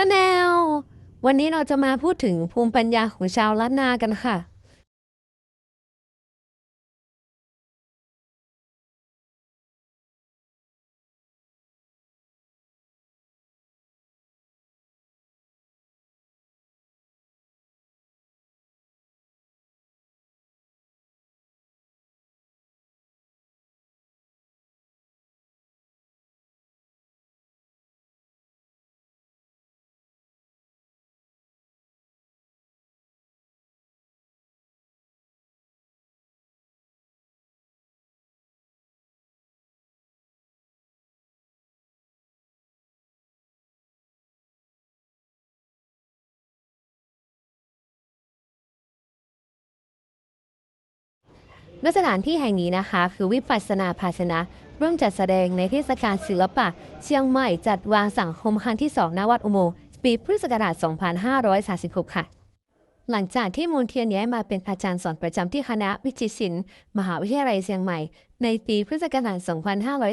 ตะแนว วันนี้เราจะมาพูดถึงภูมิปัญญาของชาวล้านนากันค่ะ ณสถานที่แห่งนี้นะคะ คือวิปัสสนาภาชนะ ร่วมจัดแสดงในเทศกาลศิลปะ เชียงใหม่จัดวางสังคมครั้งที่ 2 ณ วัดอุโมงค์ปีพุทธศักราช 2536 ค่ะ หลังจากที่มูลเทียนย้ายมาเป็นอาจารย์สอนประจำที่คณะวิจิตรศิลป์มหาวิทยาลัยเชียงใหม่ ในปีพุทธศักราช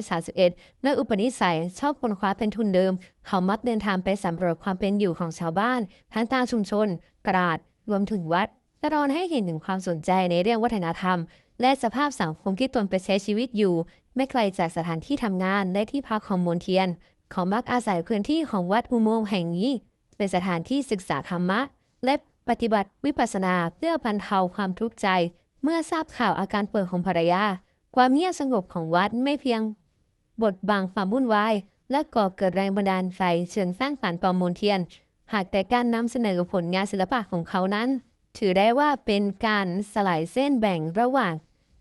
2531และอุปนิสัยชอบค้นคว้าเป็นทุนเดิม เขามักเดินทางไปสำรวจความเป็นอยู่ของชาวบ้านทั้งตาชุมชนตลาดรวมถึงวัดตะรอนให้เห็นถึงความสนใจในเรื่องวัฒนธรรม และสภาพสังคมที่ตนไปใช้ชีวิตอยู่ ไม่ไกลจากสถานที่ทำงานและที่พักของมนเทียน เขามักอาศัยพื้นที่ของวัดอุโมงค์แห่งนี้ เป็นสถานที่ศึกษาธรรมะ และปฏิบัติวิปัสสนาเพื่อบรรเทาความทุกข์ใจ เมื่อทราบข่าวอาการป่วยของภรรยา ความเงียบสงบของวัดไม่เพียงบดบังความวุ่นวาย และก่อเกิดแรงบันดาลใจเชิงสร้างสรรค์ต่อมนเทียน หากแต่การนำเสนอผลงานศิลปะของเขานั้น ถือได้ว่าเป็นการสลายเส้นแบ่งระหว่าง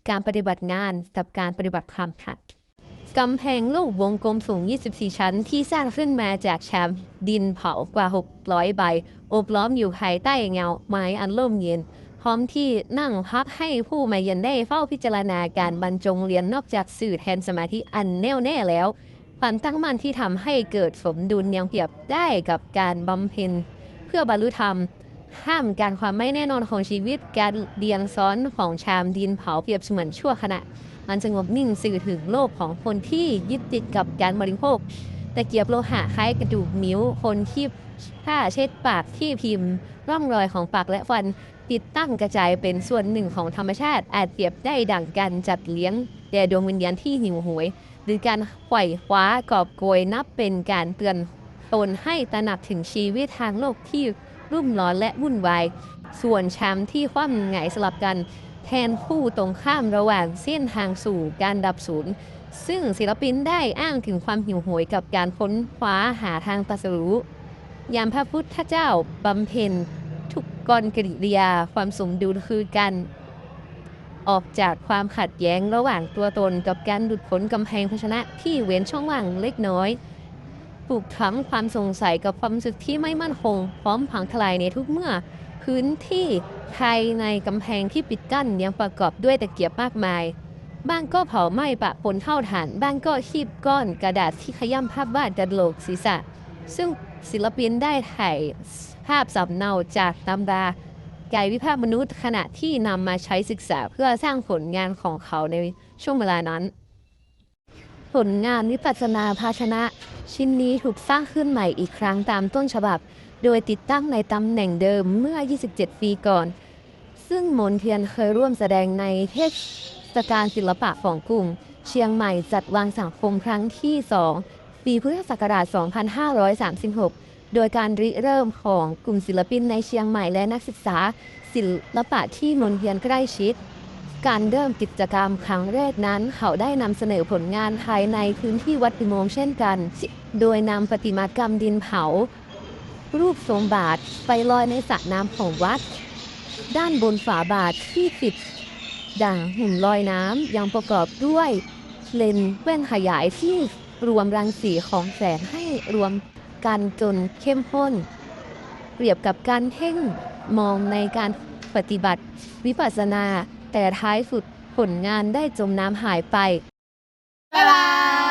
การปฏิบัติงานกับการปฏิบัติธรรมค่ะกำแพงลูกวงกลมสูง 24 ชั้น ที่สร้างขึ้นมาจากแชมป์ดินเผากว่า 600 ใบโอบล้อมอยู่ภายใต้เงาไม้อันร่มเย็น พร้อมที่นั่งพักให้ผู้มาเยือนได้เฝ้าพิจารณาการบรรจงเรียนนอกจากสื่อแทนสมาธิอันแน่วแน่แล้วความตั้งมั่นที่ทำให้เกิดสมดุลยังเปรียบได้กับการบำเพ็ญเพื่อบรรลุธรรม ห้ามการความไม่แน่นอนของชีวิตการเรียงซ้อนของชามดินเผาเปรียบเสมือนชั่วขณะ มันสงบนิ่งสื่อถึงโลกของคนที่ยึดติดกับการบริโภคแต่เกียบโลหะคล้ายกระดูกนิ้วคนที่ผ้าเช็ดปากที่พิมพ์ ร่องรอยของปากและฟันติดตั้งกระจายเป็นส่วนหนึ่งของธรรมชาติ อาจเปรียบได้ดั่งการจัดเลี้ยงแด่ดวงวิญญาณที่หิวโหวยหรือการไขว่คว้ากอบโกยนับเป็นการเตือนตนให้ตระหนักถึงชีวิตทางโลกที่ รุ่มร้อนและวุ่นวาย ส่วนแชมป์ที่คว่ำหงายสลับกันแทนคู่ตรงข้ามระหว่างเส้นทางสู่การดับสูญซึ่งศิลปินได้อ้างถึงความหิวโหยกับการค้นคว้าหาทางตรัสรู้ ยามพระพุทธเจ้าบำเพ็ญทุกกรกริยาความสมดุลคือการออกจากความขัดแย้งระหว่างตัวตนกับการหลุดพ้นกำแพงภาชนะที่เว้นช่องว่างเล็กน้อย ปลูกฝังความสงสัยกับความสึกที่ไม่มั่นคง พร้อมพังทลายในทุกเมื่อ พื้นที่ภายในกำแพงที่ปิดกั้นยังประกอบด้วยตะเกียบมากมาย บ้างก็เผาไหม้ปะปนเท่าฐาน บ้างก็คีบก้อนกระดาษที่ขย้ำภาพวาดกระโหลกศีรษะ ซึ่งศิลปินได้ถ่ายภาพสำเนาจากตำรากายวิภาคมนุษย์ขณะที่นำมาใช้ศึกษาเพื่อสร้างผลงานของเขาในช่วงเวลานั้น ผลงานวิปัสสนาภาชนะ ชิ้นนี้ถูกสร้างขึ้นใหม่อีกครั้งตามต้นฉบับ โดยติดตั้งในตำแหน่งเดิมเมื่อ 27 ปีก่อน ซึ่งมนเทียนเคยร่วมแสดงในเทศกาลศิลปะของกลุ่ม เชียงใหม่จัดวางสังคมครั้งที่ 2 ปีพุทธศักราช 2536 โดยการริเริ่มของกลุ่มศิลปินในเชียงใหม่และนักศึกษา ศิลปะที่มนเทียนใกล้ชิด การเริ่มกิจกรรมครั้งแรกนั้น เขาได้นำเสนอผลงานภายในพื้นที่วัดอุโมงค์เช่นกัน โดยนำประติมากรรมดินเผา รูปทรงบาทไปลอยในสระน้ำของวัด ด้านบนฝาบาทที่ติดด่างหุ่นลอยน้ำยังประกอบด้วยเลนแว่นขยายที่รวมรังสีของแสงให้รวมกันจนเข้มข้น เปรียบกับการเพ่งมองในการปฏิบัติวิปัสสนา แต่ท้ายสุดผลงานได้จมน้ำหายไป บ๊ายบาย